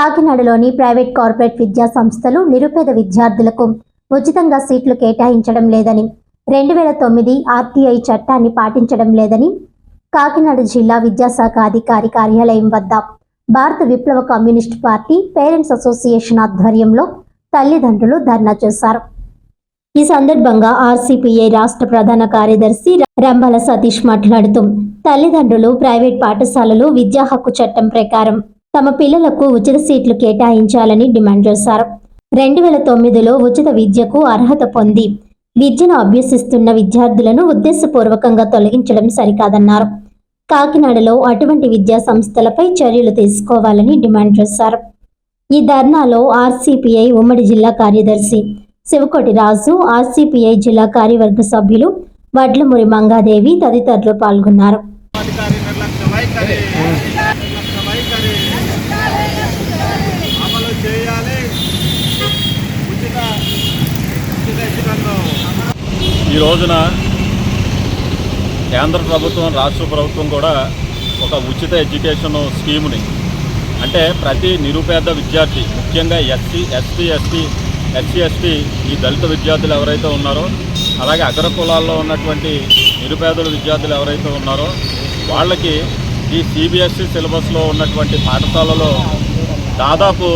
కాకినాడలోని private corporate విద్యా సంస్థలు నిరుపేద విద్యార్థులకు ఉచితంగా సీట్లు కేటాయించడం లేదని రెండు వేల తొమ్మిది ఆర్టీఐ చట్టాన్ని పాటించడం లేదని కాకినాడ జిల్లా విద్యాశాఖ అధికారి కార్యాలయం వద్ద భారత విప్లవ కమ్యూనిస్ట్ పార్టీ పేరెంట్స్ అసోసియేషన్ ఆధ్వర్యంలో తల్లిదండ్రులు ధర్నా చేశారు. ఈ సందర్భంగా ఆర్సీపీఐ రాష్ట్ర ప్రధాన కార్యదర్శి రంభల సతీష్ మాట్లాడుతూ తల్లిదండ్రులు ప్రైవేట్ పాఠశాలలు విద్యా హక్కు చట్టం ప్రకారం తమ పిల్లలకు ఉచిత సీట్లు కేటాయించాలని డిమాండ్ చేశారు. రెండు వేల తొమ్మిదిలో ఉచిత విద్యకు అర్హత పొంది విద్యను అభ్యసిస్తున్న విద్యార్థులను ఉద్దేశపూర్వకంగా తొలగించడం సరికాదన్నారు. కాకినాడలో అటువంటి విద్యా సంస్థలపై చర్యలు తీసుకోవాలని డిమాండ్ చేశారు. ఈ ధర్నాలో ఆర్సీపీఐ ఉమ్మడి జిల్లా కార్యదర్శి శివకోటి రాజు ఆర్సీపీఐ జిల్లా కార్యవర్గ సభ్యులు వడ్లమురి మంగాదేవి తదితరులు పాల్గొన్నారు అధికారి నిర్లక్ష్య వైఖరి నిర్లక్ష్య వైఖరి అమలు చేయాలి ఉచిత ఉచిత ఇసుకను ఈ రోజున కేంద్ర ప్రభుత్వం రాష్ట్ర ప్రభుత్వం కూడా ఒక ఉచిత ఎడ్యుకేషన్ స్కీమ్ని అంటే ప్రతి నిరుపేద విద్యార్థి ముఖ్యంగా SC ST ST SC ST ఈ దళిత విద్యార్థులు ఎవరైతే ఉన్నారో అలాగే అగ్ర కులాల్లో ఉన్నటువంటి నిరుపేదల విద్యార్థులు ఎవరైతే ఉన్నారో వాళ్ళకి ఈ సిబిఎస్ఈ సిలబస్లో ఉన్నటువంటి పాఠశాలలో దాదాపు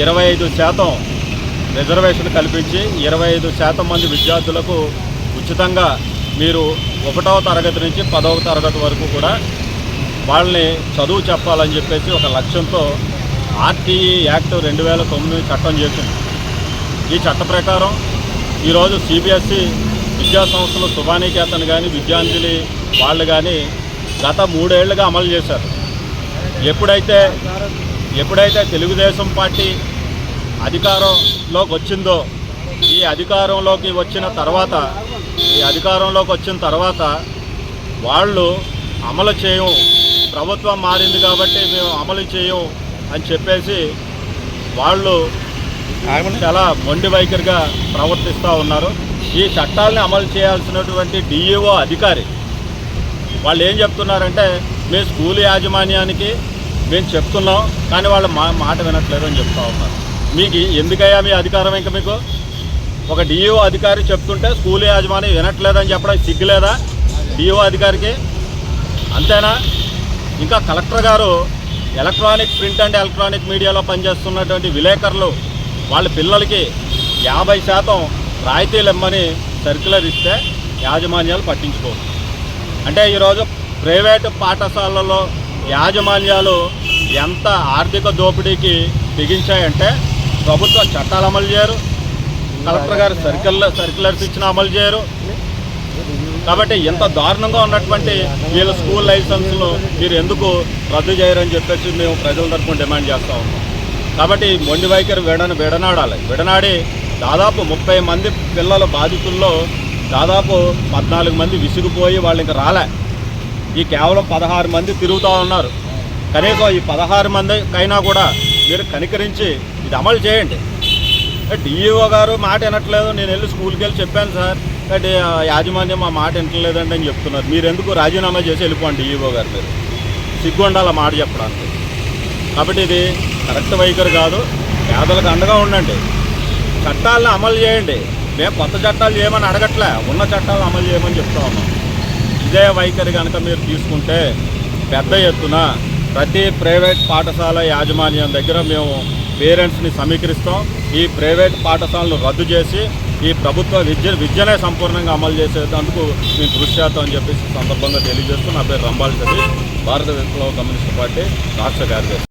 ఇరవై ఐదు శాతం రిజర్వేషన్ కల్పించి ఇరవై ఐదు శాతం మంది విద్యార్థులకు ఉచితంగా మీరు ఒకటవ తరగతి నుంచి పదవ తరగతి వరకు కూడా వాళ్ళని చదువు చెప్పాలని చెప్పేసి ఒక లక్ష్యంతో ఆర్టీఈ యాక్ట్ రెండు వేల తొమ్మిది చట్టం చేసింది. ఈ చట్ట ప్రకారం ఈరోజు సిబిఎస్ఈ విద్యా సంస్థలు శుభానికేతన్ కానీ విద్యాంజలి వాళ్ళు కానీ గత మూడేళ్ళుగా అమలు చేశారు. ఎప్పుడైతే ఎప్పుడైతే తెలుగుదేశం పార్టీ అధికారంలోకి వచ్చిందో ఈ అధికారంలోకి వచ్చిన తర్వాత ఈ అధికారంలోకి వచ్చిన తర్వాత వాళ్ళు అమలు చేయం ప్రభుత్వం మారింది కాబట్టి మేము అమలు చేయం అని చెప్పేసి వాళ్ళు చాలా మొండి వైఖరిగా ప్రవర్తిస్తూ ఉన్నారు. ఈ చట్టాలని అమలు చేయాల్సినటువంటి డిఈఓ అధికారి వాళ్ళు ఏం చెప్తున్నారంటే మేము స్కూల్ యాజమాన్యానికి మేము చెప్తున్నాం కానీ వాళ్ళు మా మాట వినట్లేదు అని చెప్తా ఉన్నారు. మీకు ఎందుకయ్యా మీ అధికారం ఇంకా మీకు? ఒక డిఈఓ అధికారి చెప్తుంటే స్కూల్ యాజమాన్యం వినట్లేదని చెప్పడం సిగ్గులేదా డిఓ అధికారికి? అంతేనా? ఇంకా కలెక్టర్ గారు ఎలక్ట్రానిక్ ప్రింట్ అండ్ ఎలక్ట్రానిక్ మీడియాలో పనిచేస్తున్నటువంటి విలేకరులు వాళ్ళ పిల్లలకి యాభై శాతం రాయితీలు ఇమ్మని సర్క్యులర్ ఇస్తే యాజమాన్యాలు పట్టించుకోరు. అంటే ఈరోజు ప్రైవేటు పాఠశాలల్లో యాజమాన్యాలు ఎంత ఆర్థిక దోపిడీకి బిగించాయంటే ప్రభుత్వ చట్టాలు అమలు చేయరు. కలెక్టర్ గారు సర్కిల్ సర్క్యులర్స్ ఇచ్చిన అమలు చేయరు. కాబట్టి ఎంత దారుణంగా ఉన్నటువంటి వీళ్ళ స్కూల్ లైసెన్సులు మీరు ఎందుకు రద్దు చేయరని చెప్పేసి మేము ప్రజల తరఫున డిమాండ్ చేస్తూ ఉన్నాం. కాబట్టి మొండి వైఖరి విడన విడనాడాలి. విడనాడి దాదాపు ముప్పై మంది పిల్లల బాధితుల్లో దాదాపు పద్నాలుగు మంది విసిగిపోయి వాళ్ళు ఇంకా రాలే. ఈ కేవలం పదహారు మంది తిరుగుతూ ఉన్నారు. కనీసం ఈ పదహారు మందికైనా కూడా మీరు కనికరించి ఇది అమలు చేయండి. డిఈఓ గారు మాట వినట్లేదు నేను వెళ్ళి స్కూల్కి వెళ్ళి చెప్పాను సార్. అంటే యాజమాన్యం మా మాట వినట్లేదండి అని చెప్తున్నారు. మీరు ఎందుకు రాజీనామా చేసి వెళ్ళిపోండి డిఈఓ గారు మీరు సిగ్గు ఉండాలి మాట చెప్పడానికి. కాబట్టి ఇది కరెక్ట్ వైఖరి కాదు. పేదలకు అండగా ఉండండి. చట్టాలను అమలు చేయండి. మేము కొత్త చట్టాలు చేయమని అడగట్లే. ఉన్న చట్టాలు అమలు చేయమని చెప్తా ఉన్నాం. ఇదే వైఖరి కనుక మీరు తీసుకుంటే పెద్ద ఎత్తున ప్రతి ప్రైవేట్ పాఠశాల యాజమాన్యం దగ్గర మేము పేరెంట్స్ని సమీకరిస్తాం. ఈ ప్రైవేట్ పాఠశాలను రద్దు చేసి ఈ ప్రభుత్వ విద్య విద్యనే సంపూర్ణంగా అమలు చేసేందుకు మేము కృషి చేస్తామని చెప్పేసి సందర్భంగా తెలియజేస్తూ నా పేరు రంబాల్ సతీష్ భారత విప్లవ కమ్యూనిస్ట్ పార్టీ రాష్ట్ర కార్యదర్శి.